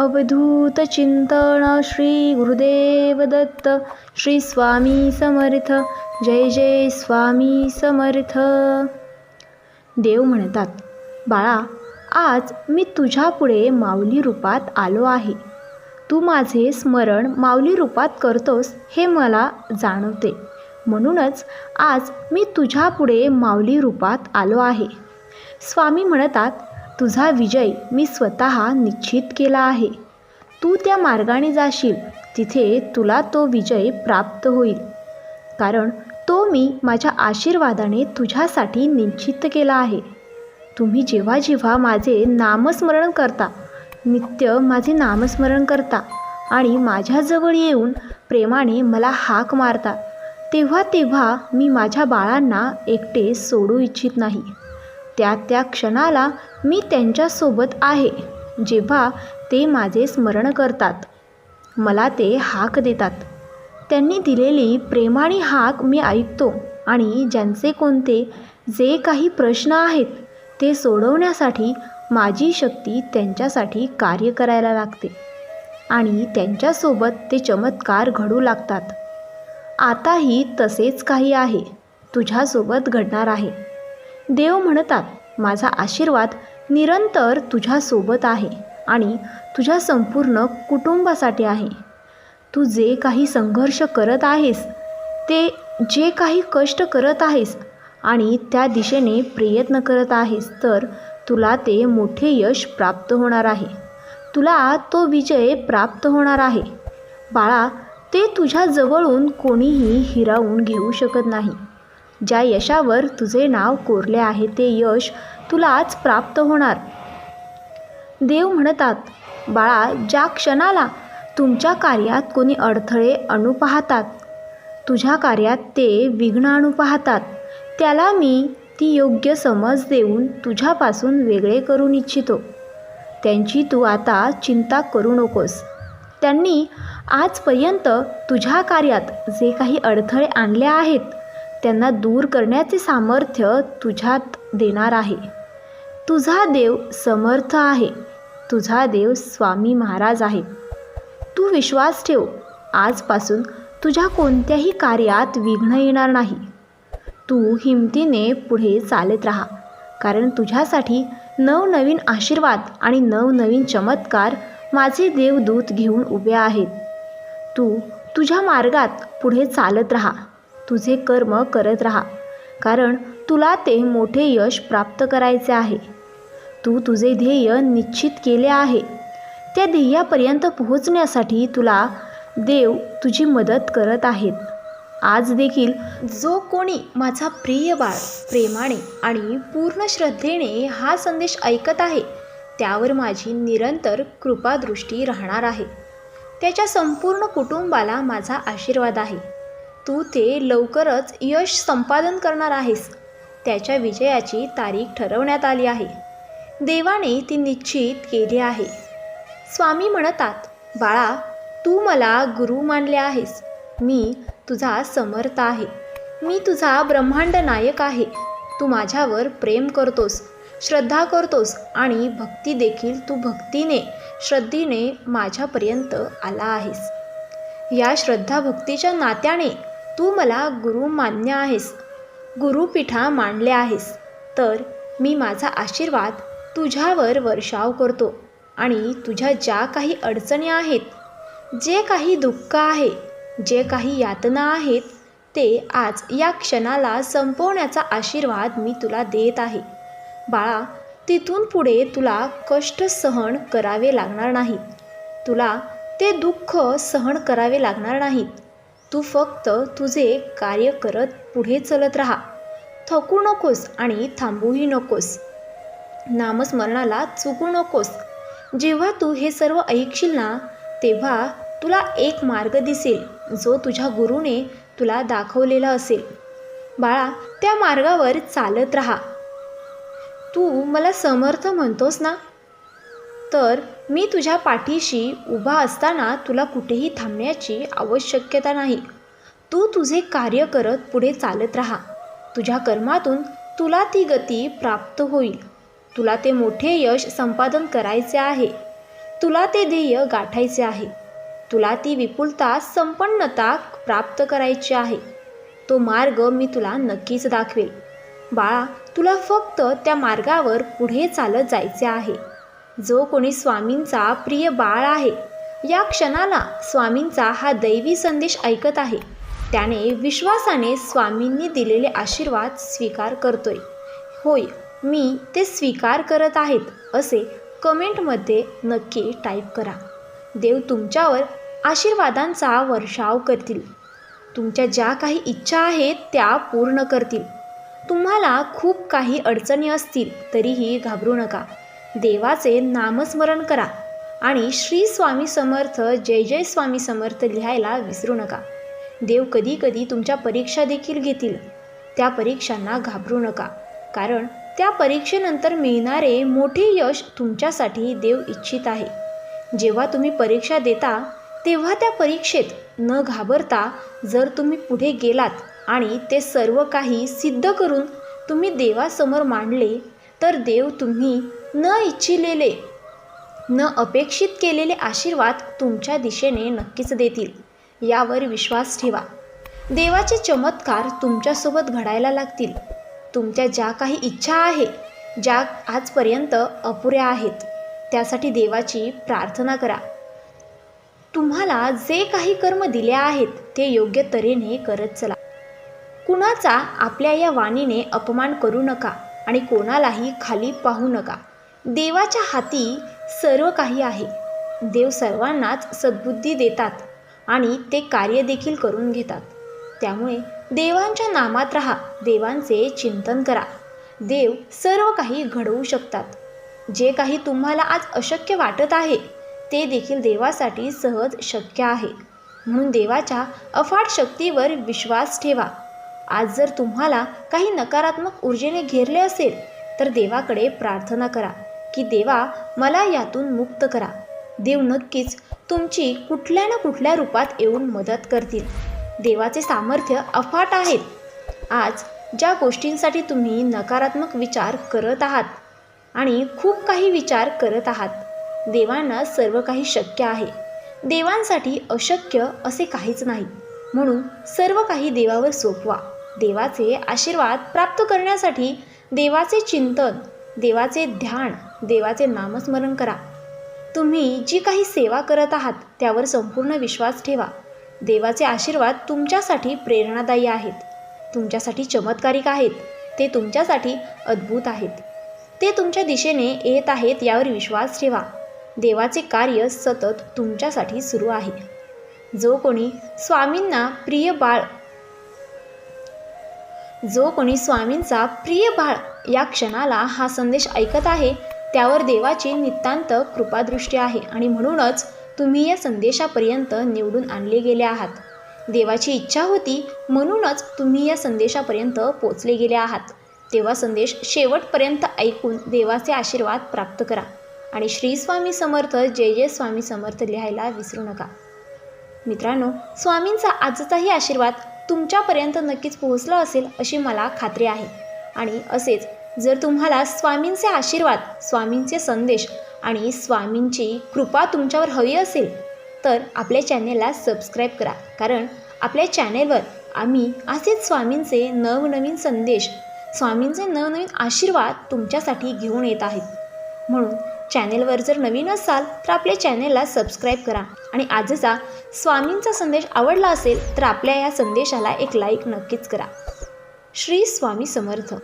अवधूत चिंतन श्री गुरुदेव दत्त श्री स्वामी समर्थ जय जय स्वामी समर्थ. देव म्हणतात बाळा आज मी तुझ्यापुढे माऊली रूपात आलो आहे. तू माझे स्मरण माऊली रूपात करतोस हे मला जाणवते. म्हणूनच आज मी तुझ्यापुढे माऊली रूपात आलो आहे. स्वामी म्हणतात तुझा विजय मी स्वतः निश्चित केला आहे. तू त्या मार्गाने जाशील तिथे तुला तो विजय प्राप्त होईल. कारण तो मी माझ्या आशीर्वादाने तुझ्यासाठी निश्चित केला आहे. तुम्ही जेव्हा जेव्हा माझे नामस्मरण करता नित्य माझे नामस्मरण करता आणि माझ्याजवळ येऊन प्रेमाने मला हाक मारता तेव्हा तेव्हा मी माझ्या बाळांना एकटे सोडू इच्छित नाही. त्या त्या क्षणाला मी त्यांच्यासोबत आहे जेव्हा ते माझे स्मरण करतात. मला ते हाक देतात. त्यांनी दिलेली प्रेमाने हाक मी ऐकतो आणि ज्यांचे कोणते जे काही प्रश्न आहेत ते सोडवण्यासाठी माझी शक्ती त्यांच्यासाठी कार्य करायला लागते आणि त्यांच्यासोबत ते चमत्कार घडू लागतात. आताही तसेच काही आहे. तुझ्यासोबत घडणार आहे. देव म्हणतात माझा आशीर्वाद निरंतर तुझ्यासोबत आहे आणि तुझ्या संपूर्ण कुटुंबासाठी आहे. तू जे काही संघर्ष करत आहेस ते जे काही कष्ट करत आहेस आणि त्या दिशेने प्रयत्न करत आहेस तर तुला ते मोठे यश प्राप्त होणार आहे. तुला तो विजय प्राप्त होणार आहे. बाळा ते तुझ्या जवळून कोणीही हिरावून घेऊ शकत नाही. ज्या यशावर तुझे नाव कोरले आहे ते यश तुला आज प्राप्त होणार. देव म्हणतात बाळा ज्या क्षणाला तुमच्या कार्यात कोणी अडथळे अणू पाहतात तुझ्या कार्यात ते विघ्न अणू पाहतात. त्याला मी ती योग्य समज देऊन तुझ्यापासून वेगळे करून इच्छितो. त्यांची तू आता चिंता करू नकोस. त्यांनी आजपर्यंत तुझ्या कार्यात जे काही अडथळे आणले आहेत त्यांना दूर करण्याचे सामर्थ्य तुझ्यात देणार आहे. तुझा देव समर्थ आहे. तुझा देव स्वामी महाराज आहे. तू विश्वास ठेव. आजपासून तुझ्या कोणत्याही कार्यात विघ्न येणार नाही. तू हिमतीने पुढे चालत राहा. कारण तुझ्यासाठी नवनवीन आशीर्वाद आणि नवनवीन चमत्कार माझे देवदूत घेऊन उभे आहेत. तू तुझ्या मार्गात पुढे चालत राहा. तुझे कर्म करत राहा. कारण तुला ते मोठे यश प्राप्त करायचे आहे. तू तुझे ध्येय निश्चित केले आहे. त्या ध्येयापर्यंत पोहोचण्यासाठी तुला देव तुझी मदत करत आहेत. आज देखील जो कोणी माझा प्रिय बाळ प्रेमाने आणि पूर्ण श्रद्धेने हा संदेश ऐकत आहे त्यावर माझी निरंतर कृपादृष्टी राहणार आहे. त्याच्या संपूर्ण कुटुंबाला माझा आशीर्वाद आहे. तू ते लवकरच यश संपादन करणार आहेस. त्याच्या विजयाची तारीख ठरवण्यात आली आहे. देवाने ती निश्चित केली आहे. स्वामी म्हणतात बाळा तू मला गुरु मानले आहेस. मी तुझा समर्थ आहे. मी तुझा ब्रह्मांड नायक आहे. तू माझ्यावर प्रेम करतोस श्रद्धा करतोस आणि भक्ती देखील तू भक्तीने श्रद्धेने माझ्यापर्यंत आला आहेस. या श्रद्धा भक्तीच्या नात्याने तू मला गुरु मान्य आहेस गुरुपीठा मांडले आहेस तर मी माझा आशीर्वाद तुझ्यावर वर्षाव करतो आणि तुझ्या ज्या काही अडचणी आहेत जे काही दुःख आहे जे काही यातना आहेत ते आज या क्षणाला संपवण्याचा आशीर्वाद मी तुला देत आहे. बाळा तिथून पुढे तुला कष्ट सहन करावे लागणार नाहीत तुला ते दुःख सहन करावे लागणार नाहीत तू फक्त तुझे कार्य करत पुढे चलत राहा. थकू नकोस आणि थांबूही नकोस. नामस्मरणाला चुकू नकोस. जेव्हा तू हे सर्व ऐकशील ना तेव्हा तुला एक मार्ग दिसेल जो तुझ्या गुरुने तुला दाखवलेला असेल. बाळा त्या मार्गावर चालत राहा. तू मला समर्थ म्हणतोस ना? तर मी तुझ्या पाठीशी उभा असताना तुला कुठेही थांबण्याची आवश्यकता नाही. तू तुझे कार्य करत पुढे चालत राहा. तुझ्या कर्मातून तुला ती गती प्राप्त होईल. तुला ते मोठे यश संपादन करायचे आहे. तुला ते ध्येय गाठायचे आहे. तुला ती विपुलता संपन्नता प्राप्त करायची आहे. तो मार्ग मी तुला नक्कीच दाखवेल. बाळा तुला फक्त त्या मार्गावर पुढे चालत जायचे आहे. जो कोणी स्वामींचा प्रिय बाळ आहे या क्षणाला स्वामींचा हा दैवी संदेश ऐकत आहे. त्याने विश्वासाने स्वामींनी दिलेले आशीर्वाद स्वीकार करतोय. होय मी ते स्वीकार करत आहेत असे कमेंटमध्ये नक्की टाईप करा. देव तुमच्यावर आशीर्वादांचा वर्षाव करतील. तुमच्या ज्या काही इच्छा आहेत त्या पूर्ण करतील. तुम्हाला खूप काही अडचणी असतील तरीही घाबरू नका. देवाचे नामस्मरण करा आणि श्री स्वामी समर्थ जय जय स्वामी समर्थ लिहायला विसरू नका. देव कधी कधी तुमच्या परीक्षा देखील घेतील. त्या परीक्षांना घाबरू नका कारण त्या परीक्षेनंतर मिळणारे मोठे यश तुमच्यासाठी देव इच्छित आहे. जेव्हा तुम्ही परीक्षा देता तेव्हा त्या परीक्षेत न घाबरता जर तुम्ही पुढे गेलात आणि ते सर्व काही सिद्ध करून तुम्ही देवासमोर मांडले तर देव तुम्ही न इच्छिलेले न अपेक्षित केलेले आशीर्वाद तुमच्या दिशेने नक्कीच देतील यावर विश्वास ठेवा. देवाचे चमत्कार तुमच्यासोबत घडायला लागतील. तुमच्या ज्या काही इच्छा आहे ज्या आजपर्यंत अपुऱ्या आहेत त्यासाठी देवाची प्रार्थना करा. तुम्हाला जे काही कर्म दिले आहेत ते योग्य तऱ्हेने करत चला. कुणाचा आपल्या या वाणीने अपमान करू नका आणि कोणालाही खाली पाहू नका. देवाच्या हाती सर्व काही आहे. देव सर्वांनाच सद्बुद्धी देतात आणि ते कार्य देखील करून घेतात. त्यामुळे देवांच्या नामात राहा देवांचे चिंतन करा. देव सर्व काही घडवू शकतात. जे काही तुम्हाला आज अशक्य वाटत आहे ते देखील देवासाठी सहज शक्य आहे. म्हणून देवाच्या अफाट शक्तीवर विश्वास ठेवा. आज जर तुम्हाला काही नकारात्मक ऊर्जेने घेरले असेल तर देवाकडे प्रार्थना करा. की देवा मला यातून मुक्त करा. देव नक्कीच तुमची कुठल्या ना कुठल्या रूपात येऊन मदत करतील. देवाचे सामर्थ्य अफाट आहेत. आज ज्या गोष्टींसाठी तुम्ही नकारात्मक विचार करत आहात आणि खूप काही विचार करत आहात देवांना सर्व काही शक्य आहे. देवांसाठी अशक्य असे काहीच नाही. म्हणून सर्व काही देवावर सोपवा. देवाचे आशीर्वाद प्राप्त करण्यासाठी देवाचे चिंतन देवाचे ध्यान देवाचे नामस्मरण करा. तुम्ही जी काही सेवा करत आहात त्यावर संपूर्ण विश्वास ठेवा. देवाचे आशीर्वाद तुमच्यासाठी प्रेरणादायी आहेत. तुमच्यासाठी चमत्कारिक आहेत. ते तुमच्यासाठी अद्भुत आहेत. ते तुमच्या दिशेने येत आहेत यावर विश्वास ठेवा. देवाचे कार्य सतत तुमच्यासाठी सुरू आहे. जो कोणी स्वामींना प्रिय बाळ जो कोणी स्वामींचा प्रिय बाळ या क्षणाला हा संदेश ऐकत आहे त्यावर देवाची नितांत कृपादृष्टी आहे आणि म्हणूनच तुम्ही या संदेशापर्यंत निवडून आणले गेले आहात. देवाची इच्छा होती म्हणूनच तुम्ही या संदेशापर्यंत पोचले गेले आहात. तेव्हा संदेश शेवटपर्यंत ऐकून देवाचे आशीर्वाद प्राप्त करा आणि श्री स्वामी समर्थ जय जय स्वामी समर्थ लिहायला विसरू नका. मित्रांनो स्वामींचा आजचाही आशीर्वाद तुमच्यापर्यंत नक्कीच पोहोचला असेल अशी मला खात्री आहे. आणि असेच जर तुम्हाला स्वामींचे आशीर्वाद स्वामींचे संदेश आणि स्वामींची कृपा तुमच्यावर हवी असेल तर आपल्या चॅनेलला सबस्क्राईब करा. कारण आपल्या चॅनेलवर आम्ही असेच स्वामींचे नवनवीन संदेश स्वामींचे नवनवीन आशीर्वाद तुमच्यासाठी घेऊन येत आहेत. म्हणून चॅनेलवर जर नवीन असाल तर आपल्या चॅनेलला सबस्क्राईब करा. आणि आजचा स्वामींचा संदेश आवडला असेल तर आपल्या या संदेशाला एक लाईक नक्कीच करा. श्री स्वामी समर्थ.